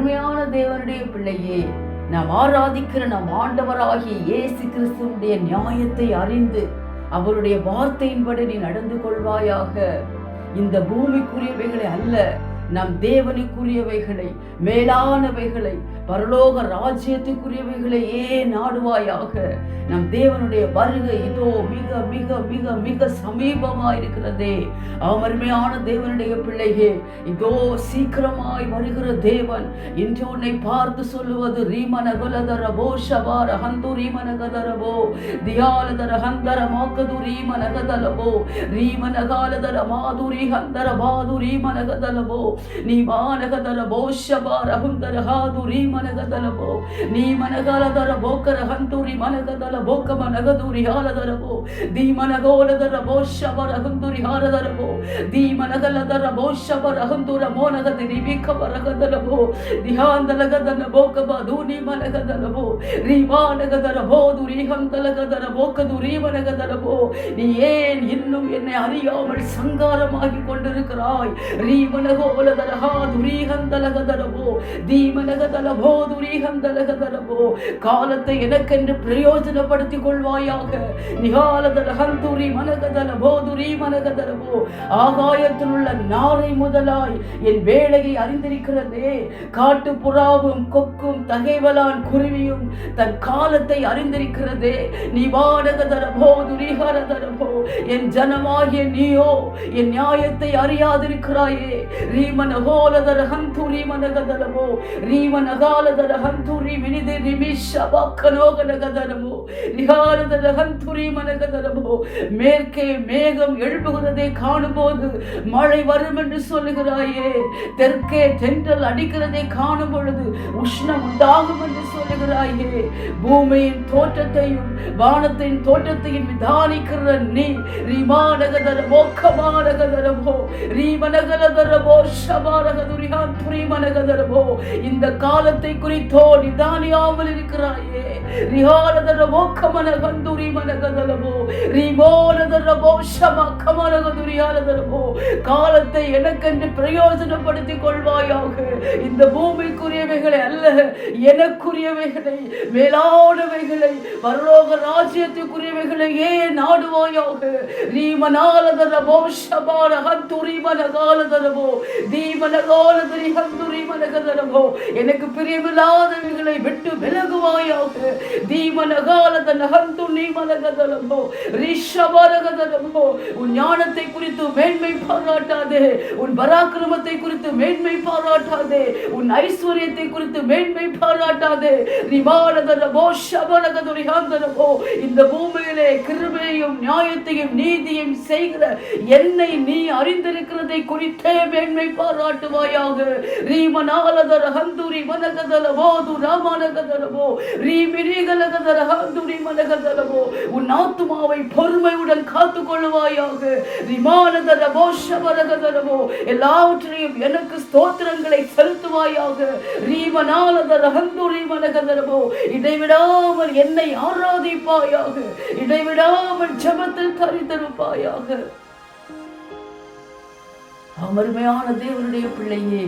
அருமையான தேவனுடைய பிள்ளையே நாம் ஆராதிக்கிற நம் ஆண்டவராகிய இயேசு கிறிஸ்துவனுடைய நியாயத்தை அறிந்து அவருடைய வார்த்தையின்படி நீ நடந்து கொள்வாயாக. இந்த பூமிக்குரியவைகளை அல்ல நம் தேவனுக்குரியவைகளை மேலானவைகளை பரலோக ராஜ்யத்துக்குரியவைகளை ஏன் நாடுவாயாக. நம் தேவனுடைய வருகை இதோ மிக மிக மிக மிக சமீபமாய் இருக்கிறதே. அமர்மையான தேவனுடைய பிள்ளையே இதோ சீக்கிரமாய் வருகிற தேவன். இன்று உன்னை பார்த்து சொல்லுவது ரீமனகுலதரபோ ஷபார ஹந்து ரீமனகதரபோ தியாலதர ஹந்தர மாக்கது ரீமனகதலபோ ரீமனகாலதர மாதுரி ஹந்தர பாது ரீமனகதலபோ நீ மானகதர போஷபா ரகுந்தர ஹாது ரீ மனகதல போ. நீ மனகாலதர போக்கர ஹந்தூரி மனகதல போக்க மனகதூரி ஹாலதர போ. தி மனகோலதர போஷப ரகுந்தூரி ஹாலதர போ. தி மனகலதர போஷப ரகுந்தூர மோனகதி நிமிக்க மரகதல போ. திஹாந்தலகதன போக்க பதூனி மனகதல போ. நீ மானகதர போது ரீஹந்தலகதர போக்கது ரீமனகதல போ. நீ ஏன் இன்னும் என்னை அறியாமல் சங்காரமாகி கொண்டிருக்கிறாய்? ரீமனகோல ரீமனகோலதரஹா துரீகந்தலகதரபோ தீமனகதலபோ துரீகந்தலகதரபோ காலத்தை எனக்கென்று பிரயோஜனப்படுத்தி கொள்வாயாக நிகாலதர ஹந்துரி மனகதல போதுரி ஆகாயத்தில் உள்ள நாளை முதலாய் என் வேலையை அறிந்திருக்கிறதே காட்டு புறாவும் கொக்கும் தகைவலான் குருவியும் தன் காலத்தை அறிந்திருக்கிறதே நீ வாடகதரபோ துரிகரதரபோ என் ஜனமாகிய நீயோ என் நியாயத்தை அறியாதிருக்கிறாயே ரீம ஹந்துரி மனகதரபோ ரீமனகாலதர ஹந்துரி வினிதி நிமிஷபக்கனோகனகதரபோ நிகாலதர ஹந்துரி மனகதரபோ மேற்கே மேகம் எழுப்புகிறதை காணும்போது மழை வரும் என்று சொல்லுகிறாயே. தெற்கே தென்றல் அடிக்கிறதை காணும் பொழுது உஷ்ணம் உண்டாகும் என்று சொல்லுகிறாயே. பூமியின் தோற்றத்தையும் வானத்தின் தோற்றத்தையும் விதானிக்கிற நீ ரீமானகதரபோ கமானகதரபோ ரீமனகலதரபோ ஷபானகதுரியான் துரிமனகதரபோ இந்த காலத்தை குறித்தோ நிதானியாமல் இருக்கிறாயே. ரிஹானதரபோ கமனகந்துரி மனகதரபோ ரீமோனதரபோ ஷம கமனகதுரியானதரபோ காலத்தை எனக்கென்று பிரயோஜனப்படுத்திக் கொள்வாயாக. இந்த பூமிக்குரியவைகளை அல்ல எனக்குரியவைகளை மேலானவைகளை பரலோக ராஜ்யத்துக்குரியவைகளை ஏன் நாடுவாயாக. ரீமனாலதரபோ ஷபான ஹந்துரி மனகாலதரபோ தீமனகாலதரி ஹந்துரி மனகதரபோ எனக்கு பிரியமில்லாதவைகளை விட்டு விலகுவாயாக. தீமனகாலதன ஹந்து உன் ஞானத்தை குறித்து மேன்மை பாராட்டாதே. உன் பராக்கிரமத்தை குறித்து மேன்மை பாராட்டாதே. உன் ஐஸ்வர்யத்தை குறித்து மேன்மை பாராட்டாதே. ரிமானதரபோ இந்த பூமியிலே கிருபையும் நியாயத்தையும் நீதியும் செய்கிற என்னை நீ அறிந்திருக்கிறதை குறித்தே மேன்மை பாராட்டுவாயாக. ரீமனாலதர ஹந்துரி மனகதலபோ து ராமனகதலபோ ரீமினிகலகதர ஹந்துரி உன் ஆத்துமாவை பொறுமையுடன் காத்து கொள்வாயாக ரிமானதரபோ ஷபரகதரபோ எல்லாவற்றையும் எனக்கு ஸ்தோத்திரங்களை செலுத்துவாயாக. ரீமனாலதர ஹந்துரி மனகதரபோ இடைவிடாமல் என்னை ஆராதிப்பாயாக. இடைவிடாமல் ஜபத்தில் தரித்திருப்பாயாக. அமருமையான தேவனுடைய பிள்ளையே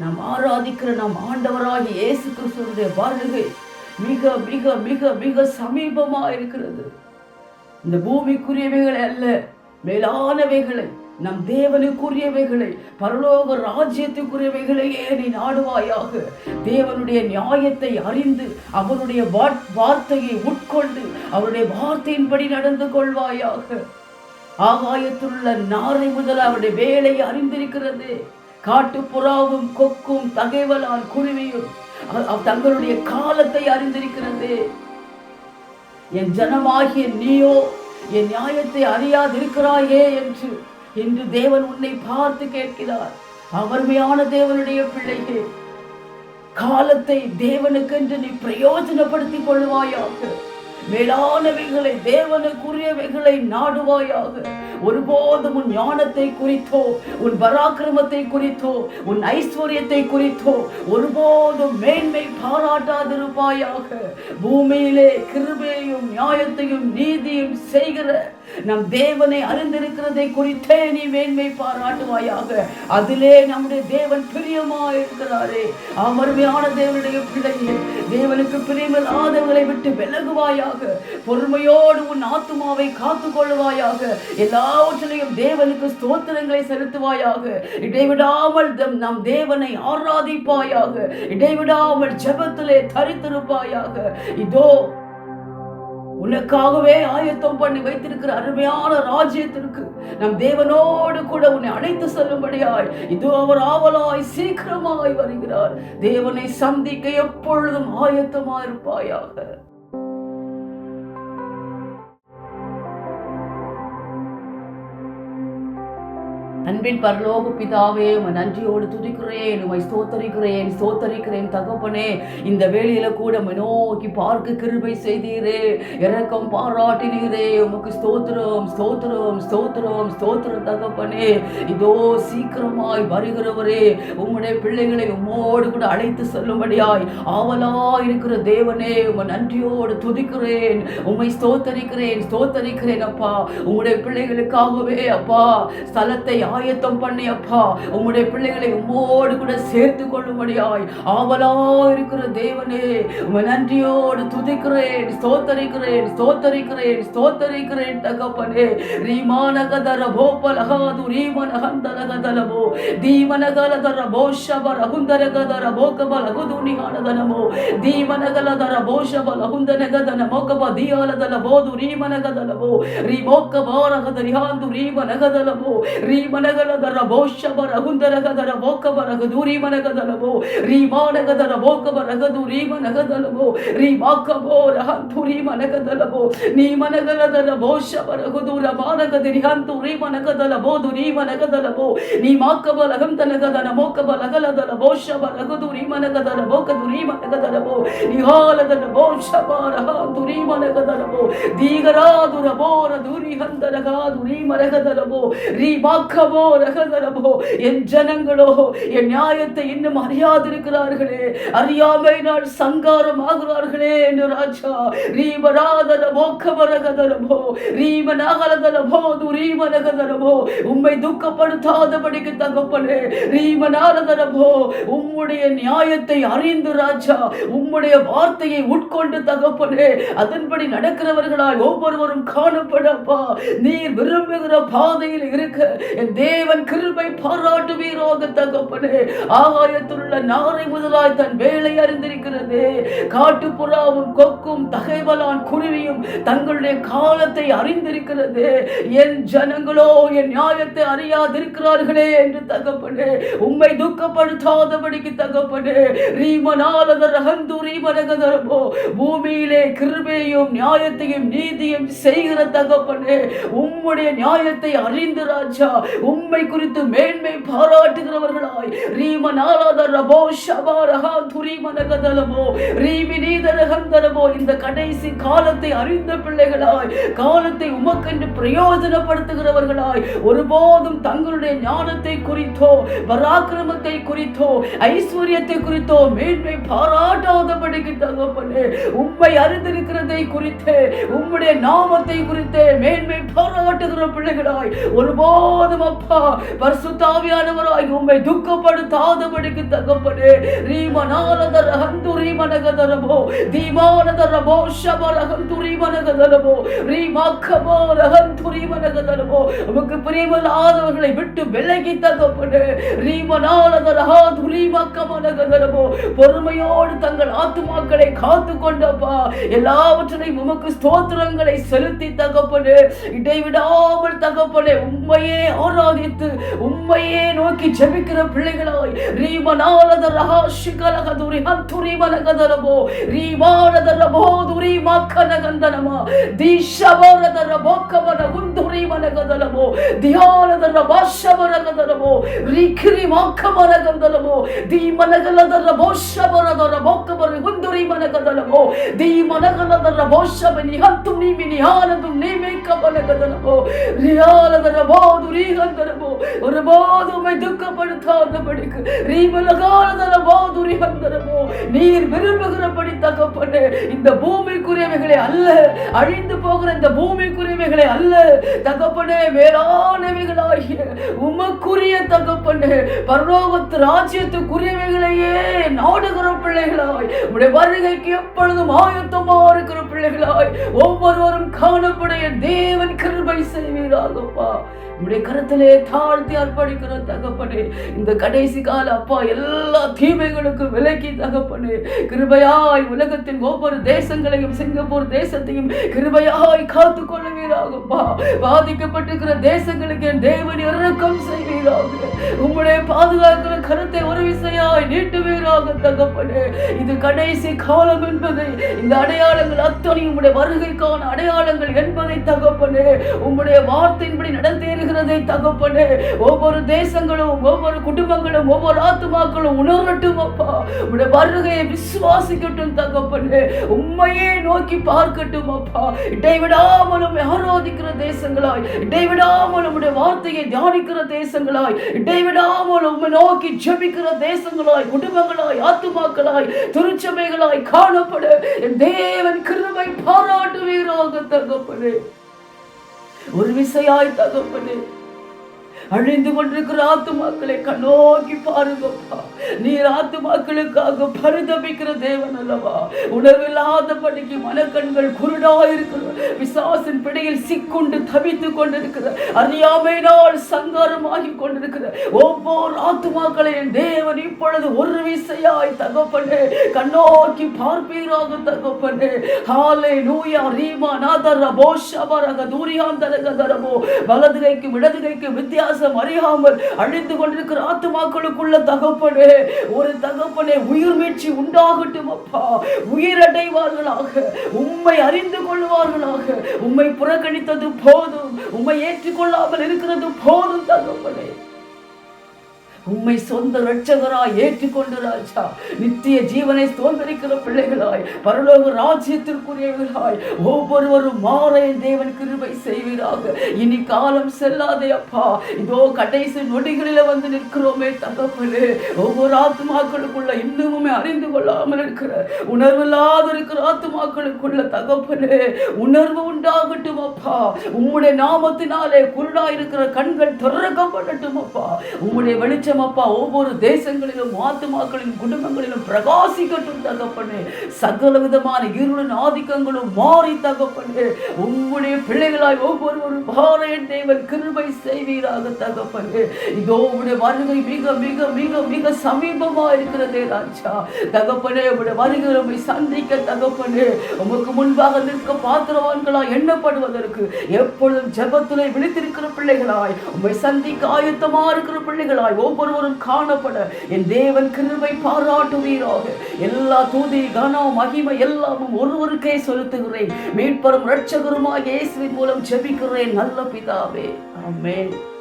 நாம் ஆராதிக்கிற நாம் ஆண்டவராகிய இயேசு கிறிஸ்துவனுடைய வருகை மிக மிக மிக மிக சமீபமா இருக்கிறது. இந்த பூமிக்குரியவைகளை அல்ல மேலானவைகளை நம் தேவனுக்குரியவைகளை பரலோக ராஜ்யத்துக்குரியவைகளையே நீ நாடுவாயாக தேவனுடைய நியாயத்தை அறிந்து அவருடைய வார்த்தையை உட்கொண்டு அவருடைய வார்த்தையின்படி நடந்து கொள்வாயாக. ஆகாயத்திலுள்ள நாரை முதல் அவருடைய வேலை அறிந்திருக்கிறது. காட்டுப்புறாவும் கொக்கும் தகைவலான் குருவியும் தங்களுடைய காலத்தை அறிந்திருக்கிறது. என் ஜனமாகிய நீயோ என் நியாயத்தை அறியாதிருக்கிறாயே என்று இன்று தேவன் உன்னை பார்த்து கேட்கிறார். அவர்மையான தேவனுடைய பிள்ளைகள் காலத்தை தேவனுக்கென்று நீ பிரயோஜனப்படுத்திக் கொள்வாயாக. மேலானவைகளை தேவனுக்குரியவைகளை நாடுவாயாக. ஒருபோதும் உன் ஞானத்தை குறித்தோ உன் பராக்கிரமத்தை குறித்தோ உன் ஐஸ்வர்யத்தை குறித்தோ ஒருபோதும் மேன்மை பாராட்டாதிருப்பாயாக. பூமியிலே கிருபையும் நியாயத்தையும் நீதியும் செய்கிற நம் தேவனை அறிந்திருக்கிறதை குறித்தே நீ மேன்மை பாராட்டுவாயாக. அதிலே நம்முடைய தேவன் பிரியமா இருக்கிறாரே அமர்மையான தேவனுடைய பிள்ளையே தேவனுக்கு பிரியமில்லாதவர்களை விட்டு விலகுவாயாக. பொறுமையோடு உன் ஆத்துமாவை காத்துக் கொள்வாயாக எல்லாவற்றிலையும் தேவனுக்கு ஸ்தோத்திரங்களை செலுத்துவாயாக. இடைவிடாமல் தம் நம் தேவனை ஆராதிப்பாயாக. இடைவிடாமல் ஜபத்திலே தரித்திருப்பாயாக. இதோ உனக்காகவே ஆயத்தம் பண்ணி வைத்திருக்கிற அருமையான ராஜ்யத்திற்கு நம் தேவனோடு கூட உன்னை அழைத்து செல்லும்படியாய் இது அவர் ஆவலாய் சீக்கிரமாய் வருகிறார். தேவனை சந்திக்க எப்பொழுதும் இருப்பாயாக அன்பின் பரலோக பிதாவே உமை நன்றியோடு துதிக்கிறேன் உமை ஸ்தோத்தரிக்கிறேன் ஸ்தோத்தரிக்கிறேன் தகப்பனே. இந்த வேலையில கூட நோக்கி பார்க்க கிருபை செய்தீரே. இறக்கம் பாராட்டினீரே. உமக்கு ஸ்தோத்திரம் ஸ்தோத்திரம் ஸ்தோத்திரம் ஸ்தோத்திரம் தகப்பனே. இதோ சீக்கிரமாய் வருகிறவரே உம்முடைய பிள்ளைகளை உம்மோடு கூட அழைத்து செல்லும்படியாய் ஆவலா இருக்கிற தேவனே உன் நன்றியோடு துதிக்கிறேன் உம்மை ஸ்தோத்தரிக்கிறேன் ஸ்தோத்தரிக்கிறேன் அப்பா. உம்முடைய பிள்ளைகளுக்காகவே அப்பா. ஸ்தலத்தை ஆயத்தம் பண்ணியப்பா. உம்முடைய பிள்ளைகளை உம்மோடு கூட சேர்த்து கொள்ளும்படியாய் ஆவலா இருக்கிற தேவனே நன்றியோடு துதிக்கிறேன் ஸ்தோத்தரிக்கிறேன் ஸ்தோத்தரிக்கிறேன் ஸ்தோத்தரிக்கிறேன் தகப்பனே. ரீமானகதர போப்பலகாது ரீமனகந்தலகதலமோ. தீமனகலதர போஷபரகுந்தரகதர போகபலகுதுனியானதனமோ தீமனகலதர போஷபலகுந்தனகதனமோ கபதியாலதல போது ரீமனகதலமோ. ரீமோக்க பாரகதரியாந்து ரீமனகதலமோ. ரீமன ರೀಮನಗದಲಬೋ ರೀ ಮೊಕ್ಕ ಬಾರಗದ ರಿಹಾಂದು ರೀಮನಗದಲಬೋ ರೀಮನಗಲದರ ಬೋಷಬ ರಹುಂದರಗದರ ಬೋಕಬ ರಗದು ರೀಮನಗದಲಬೋ ರೀಮಾನಗದರ ಬೋಕಬ ರಗದು ರೀಮನಗದಲಬೋ ರೀ ಮಾಕಬೋ ರಹಂತು ರೀಮನಗದಲಬೋ ನೀಮನಗಲದರ ಬೋಷಬ ರಗುದು ರಮಾನಗದ ರಿಹಾಂತು ರೀಮನಗದಲ ಬೋದು ರೀಮನಗದಲಬೋ ನೀ ಮಾಕಬಲ ಹಂತನಗದನ ಮೋಕಬಲ ಗಲದನ ಬೋಷಬ ರಗುದುರಿ ಮನಗದನ ಬೋಕದುರಿ ಮನಗದನಬೋ ನಿಹಾಲದನ ಬೋಷಬಾರ ಹಾದುರಿ ரகதரமோ ரகதரமோ என் ஜனங்களோ என் நியாயத்தை இன்னும் அறியாதிருக்கிறார்களே. அறியாமை நாள் சங்காரம் ஆகிறார்களே என்று ராஜா. ரீமராதர மோக்கமரகதரமோ ரீம நாகரதரமோ துரீம நகதரமோ உம்மை துக்கப்படுத்தாதபடிக்கு தகப்பனே ரீம நாரதரமோ உம்முடைய நியாயத்தை அறிந்து ராஜா உம்முடைய வார்த்தையை உட்கொண்டு தகப்பனே அதன்படி நடக்கிறவர்களால் ஒவ்வொருவரும் காணப்படப்பா. நீர் விரும்புகிற பாதையில் இருக்க என் தேவன் கிருபை பாராட்டுவீரோக தகப்பனே. ஆகாயத்துள்ள நாரை முதலாய் தன் வேலை அறிந்திருக்கிறது. காட்டுப்புறாவும் கொக்கும் தகைவலான் குருவியும் தங்களுடைய காலத்தை அறிந்திருக்கிறது. என் ஜனங்களோ என் நியாயத்தை அறியாதிருக்கிறார்களே என்று தகப்பனே. உண்மை துக்கப்படுத்தாதபடிக்கு தகப்பனே. ரீமனாலத ரகந்து ரீமரகதரமோ பூமியிலே கிருபையும் நியாயத்தையும் நீதியும் செய்கிற தகப்பனே. உம்முடைய நியாயத்தை அறிந்து ராஜா. உண்மை குறித்து மேன்மை பாராட்டுகிறவர்களாய். ரீமனாலதரபோ ஷபாரஹா ரீமி நீதரகந்தரமோ இந்த கடைசி காலத்தை அறிந்த பிள்ளைகளாய் காலத்தை உமக்கென்று பிரயோஜனப்படுத்துகிறவர்களாய் ஒருபோதும் தங்களுடைய ஞானத்தை குறித்தோ பராக்கிரமத்தை குறித்தோ ஐஸ்வர்யத்தை குறித்தோ மேன்மை பாராட்டாதபடிக்கு தகப்பனே உண்மை அறிந்திருக்கிறதை குறித்தே உம்முடைய நாமத்தை குறித்தே மேன்மை பாராட்டுகிற பிள்ளைகளாய் ஒருபோதும் அப்பா பரிசுத்தாவியானவராய் உம்மை துக்கப்படுத்தாதபடிக்கு தகப்பனே. ரீமனாலதர ஹந்து ரீமனகதரபோ தீமானதரபோ ஷபரஹந்து ரீமனகதரபோ ரீமாக்கபோ ரஹந்து ரீமனகதரபோ. உமக்கு பிரியமில்லாதவர்களை விட்டு விலகி தகப்பனே. ரீமனாலதர ஹாது ரீமக்கமனகதரபோ. பொறுமையோடு தங்கள் ஆத்துமாக்களை காத்து கொண்டப்பா எல்லாவற்றையும் உமக்கு ஸ்தோத்திரங்களை செலுத்தி தகப்பனே. இடைவிடாமல் தகப்பனே உண்மையே ஆராதித்து உண்மையே நோக்கி ஜெபிக்கிற பிள்ளைகளாய் ரீமனாலத ரஹாஷி கலகதுரி ஹத்துரி மலகதரபோ ரீமானதரபோ துரி மக்கனகந்தனமா தீஷபரதர போக்கவன குந்துரி மலகதரபோ தியானதர பாஷபரகதரபோ ரிக்ரி மாக்கமரகந்தனமோ தீமனகலதர போஷபரதர போக்கபர குந்துரி மலகதரபோ தீமனகலதர போஷபனி ஹத்துரி மினி ஆனதும் நீமே கபலகதரபோ ரியாலதர போதுரி ஹத் ಹಂದರಬೋ ಒರಬೋದು ಮೈ ದುಃಖ ಪಡುತ್ತಾ ಒಬ್ಬ ಬಳಿಕ ರೀ ಮಲಗಾಲದರ ಬೋದು ರೀ ಹಂದರಬೋ நீர் விரும்புகிறபடி தகப்பனே இந்த பூமிக்குரியவைகளை அல்ல அழிந்து போகிற இந்த பூமிக்குரியவைகளை அல்ல. தகப்பனே மேலானவைகளாகிய உமக்குரிய தகப்பனே பரலோகத்து ராஜ்யத்துக்குரியவைகளையே நாடுகிற பிள்ளைகளாய் உடைய வருகைக்கு எப்பொழுதும் ஆயத்தமா இருக்கிற பிள்ளைகளாய் ஒவ்வொருவரும் காணப்படைய தேவன் கிருபை செய்வீராகப்பா. உடைய கருத்திலே தாழ்த்தி அர்ப்பணிக்கிற தகப்பனே இந்த கடைசி கால அப்பா எல்லா தீமைகளுக்கும் விலக்கி தகப்பனே கிருபையாய் உலகத்தின் ஒவ்வொரு தேசங்களையும் சிங்கப்பூர் தேசத்தையும் கிருபையாய் காத்து கொள்ளுவீராகப்பா. பாதிக்கப்பட்டிருக்கிற தேசங்களுக்கு என் தேவன் இறக்கம் செய்வீராக. உம்முடைய பாதுகாக்கிற கருத்தை ஒரு விசையாய் நீட்டுவீராக தகப்பனே. இது கடைசி காலம் என்பதை இந்த அடையாளங்கள் அத்தனை உம்முடைய வருகைக்கான அடையாளங்கள் என்பதை தகப்பனே. உம்முடைய வார்த்தையின்படி நடந்தேறுகிறதை தகப்பனே. ஒவ்வொரு தேசங்களும் ஒவ்வொரு குடும்பங்களும் ஒவ்வொரு ஆத்துமாக்களும் உணரட்டும் அப்பா உடைய வருகையை விசுவாசிக்கட்டும் தகப்பனே. உண்மையே நோக்கி பார்க்கட்டும் அப்பா. இடைவிடாமலும் ஆராதிக்கிற தேசங்களாய் இடைவிடாமலும் உடைய வார்த்தையை தியானிக்கிற தேசங்களாய் இடைவிடாமல் உம்மை நோக்கி ஜபிக்கிற தேசங்களாய் குடும்பங்களாய் ஆத்துமாக்களாய் திருச்சபைகளாய் காணப்பட. என் தேவன் கிருபை பாராட்டுவீராக தகப்பனே. ஒரு விசையாய் தகப்பனே. அழிந்து கொண்டிருக்கிற ஆத்துமாக்களை கண்ணோக்கி பாருங்கப்பா. நீர் ஆத்துமாக்களுக்காக பரிதபிக்கிற தேவன் அல்லவா? உணர்வில்லாதபடிக்கு மனக்கண்கள் குருடா இருக்கிற விசாசின் பிடையில் சிக்குண்டு தவித்து கொண்டிருக்கிற அறியாமையினால் சங்காரமாகி கொண்டிருக்கிற ஒவ்வொரு ஆத்துமாக்களையும் தேவன் இப்பொழுது ஒரு விசையாய் தகப்பனே கண்ணோக்கி பார்ப்பீராக தகப்பனே. ஹாலே நூயா ரீமா நாதர போஷபரக தூரியாந்தரக தரமோ வலது கைக்கு இடது கைக்கு வித்தியாசம் அறியாமல் அழிந்து கொண்டிருக்கிற ஆத்துமாக்களுக்குள்ள தகப்பனே ஒரு தகப்பனே உயிர் மீட்சி உண்டாகட்டும் அப்பா. உயிரடைவார்களாக. உம்மை அறிந்து கொள்வார்களாக உம்மை புறக்கணித்தது போதும். உம்மை ஏற்றுக்கொள்ளாமல் இருக்கிறது போதும் தகப்பனே. உம்மை சொந்த ரட்சகராய் ஏற்றுக்கொண்டு ராஜா. நித்திய ஜீவனை சுதந்திரிக்கிற பிள்ளைகளாய் பரலோக ராஜ்யத்திற்குரியவர்களாய் ஒவ்வொருவரும் மாற என் தேவன் கிருபை செய்வீராக. இனி காலம் செல்லாதே அப்பா. இதோ கடைசி நொடிகளில வந்து நிற்கிறோமே தகப்பனு. ஒவ்வொரு ஆத்மாக்களுக்குள்ள இன்னுமே அறிந்து கொள்ளாமல் இருக்கிற உணர்வில்லாத இருக்கிற ஆத்மாக்களுக்குள்ள தகப்பனு உணர்வு உண்டாகட்டும் அப்பா. உம்முடைய நாமத்தினாலே குருடாயிருக்கிற கண்கள் திறக்கப்படட்டும் அப்பா. உம்முடைய வெளிச்சம் அப்பா ஒவ்வொரு தேசங்களிலும் ஆத்துமாக்களிலும் குடும்பங்களிலும் பிரகாசிக்கட்டும் தகப்பனே. சகல விதமான இருளின் ஆதிக்கங்களும் மாறி தகப்பனே. உங்களுடைய பிள்ளைகளாய் ஒவ்வொருவரும் பாறையன் தேவன் கிருபை செய்வீராக தகப்பனே. இதோ உடைய வருகை மிக மிக மிக மிக சமீபமா இருக்கிறதே ராஜா. தகப்பனே உடைய வருகை நம்மை சந்திக்க தகப்பனே. உமக்கு முன்பாக நிற்க பாத்திரவான்களாய் எண்ணப்படுவதற்கு எப்பொழுதும் ஜெபத்திலே விழித்திருக்கிற பிள்ளைகளாய் உம்மை சந்திக்க ஆயத்தமா இருக்கிற பிள்ளைகளாய் ஒவ்வொரு ஒவ்வொருவரும் காணப்பட என் தேவன் கிருபை பாராட்டுவீராக. எல்லா தூதி கனம் மகிமை எல்லாமும் ஒருவருக்கே செலுத்துகிறேன். மீட்பரும் ரட்சகருமாய் இயேசுவின் மூலம் ஜெபிக்கிறேன். நல்ல பிதாவே. ஆமென்.